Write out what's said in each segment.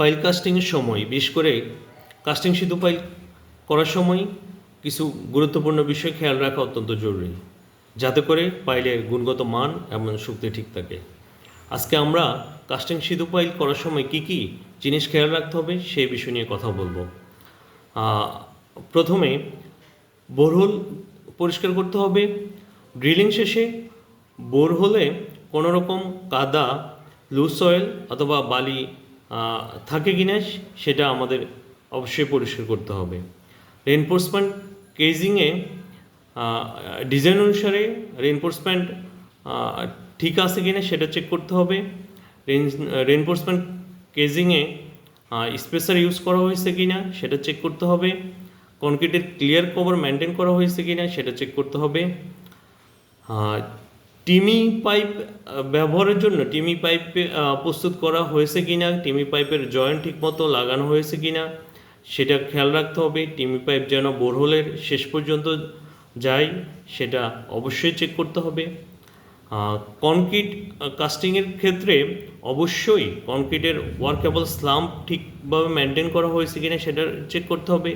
Pile কাস্টিংয়ের সময়, বিশেষ করে কাস্টিং সিধু পাইল করার সময় কিছু গুরুত্বপূর্ণ বিষয় খেয়াল রাখা অত্যন্ত জরুরি, যাতে করে পাইলের গুণগত মান এবং শক্তি ঠিক থাকে। আজকে আমরা কাস্টিং সিধু পাইল করার সময় কি কি জিনিস খেয়াল রাখতে হবে সেই বিষয় নিয়ে কথা বলব। প্রথমে বোরহোল পরিষ্কার করতে হবে। ড্রিলিং শেষে বোরহোলে কোনো রকম কাদা লুজ সয়েল অথবা বালি আহ, কি না সেটা আমাদের অবশ্যই পরিষ্কার করতে হবে। রেনফোর্সমেন্ট কেজিংয়ে ডিজাইন অনুসারে রেনফোর্সমেন্ট ঠিক আছে কিনা সেটা চেক করতে হবে। রেন রেনফোর্সমেন্ট কেজিংয়ে স্পেসার ইউজ করা হয়েছে কি না সেটা চেক করতে হবে। কনক্রিটের ক্লিয়ার কভার মেনটেন করা হয়েছে কি না সেটা চেক করতে হবে। টিমি পাইপ ব্যবহারের জন্য টিমি পাইপ প্রস্তুত করা হয়েছে কি না টিমি পাইপের জয়েন্ট ঠিকমতো লাগানো হয়েছে কিনা, সেটা খেয়াল রাখতে হবে। টিমি পাইপ যেন বোরহোলের শেষ পর্যন্ত যায়, সেটা অবশ্যই চেক করতে হবে। কনক্রিট কাস্টিংয়ের ক্ষেত্রে অবশ্যই কনক্রিটের ওয়ার্কেবল স্লাম্প ঠিকভাবে মেনটেন করা হয়েছে কিনা, সেটা চেক করতে হবে।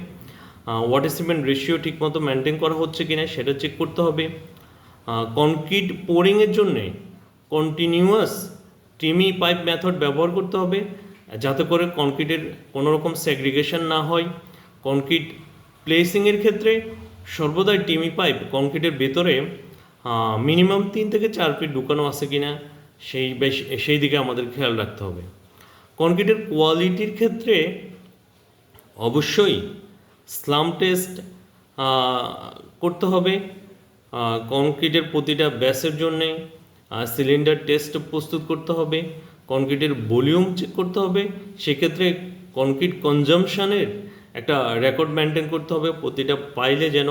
ওয়াটার সিমেন্ট রেশিও ঠিকমতো মেনটেন করা হচ্ছে কিনা, সেটা চেক করতে হবে। কনক্রিট পোরিংয়ের জন্যে কন্টিনিউয়াস টিমি পাইপ মেথড ব্যবহার করতে হবে, যাতে করে কনক্রিটের কোনো রকম সেগ্রিগেশন না হয়। কনক্রিট প্লেসিংয়ের ক্ষেত্রে সর্বদাই টিমি পাইপ কনক্রিটের ভেতরে মিনিমাম তিন থেকে চার ফিট ঢুকানো আছে কিনা, সেই বেশ, সেই দিকে আমাদের খেয়াল রাখতে হবে। কনক্রিটের কোয়ালিটির ক্ষেত্রে অবশ্যই স্লাম টেস্ট করতে হবে। কনক্রিটের প্রতিটা ব্যাসের জন্যে সিলিন্ডার টেস্ট প্রস্তুত করতে হবে কনক্রিটের ভলিউম চেক করতে হবে, সেক্ষেত্রে কনক্রিট কনজামশানের একটা রেকর্ড মেনটেন করতে হবে, প্রতিটা পাইলে যেন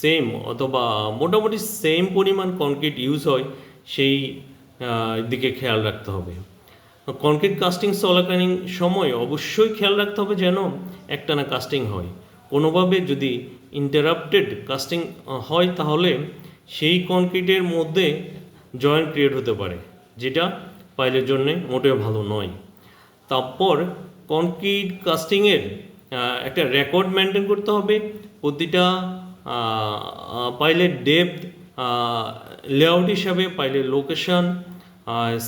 সেম অথবা মোটামুটি সেম পরিমাণ কনক্রিট ইউজ হয়, সেই দিকে খেয়াল রাখতে হবে। কনক্রিট কাস্টিং চলাকালীন সময় অবশ্যই খেয়াল রাখতে হবে যেন একটানা কাস্টিং হয়। কোনোভাবে যদি ইন্টারাপ্টেড কাস্টিং হয় তাহলে সেই কনক্রিটের মধ্যে জয়েন্ট ক্রিয়েট হতে পারে, যেটা পাইলের জন্যে মোটেও ভালো নয়। তারপর কনক্রিট কাস্টিংয়ের একটা রেকর্ড মেনটেন করতে হবে। প্রতিটা পাইলের ডেপথ লেআউট হিসাবে পাইলের location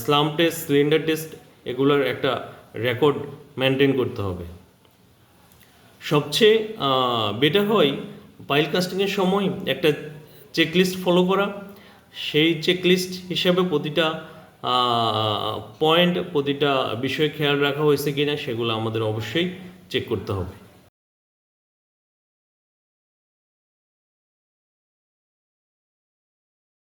slump test cylinder test এগুলোর একটা রেকর্ড মেনটেন করতে হবে। সবচেয়ে বেটার হয় পাইল কাস্টিংয়ের সময় একটা চেকলিস্ট ফলো করা। সেই চেকলিস্ট হিসাবে প্রতিটা পয়েন্ট প্রতিটা বিষয়ে খেয়াল রাখা হয়েছে কিনা সেগুলো আমাদের অবশ্যই চেক করতে হবে।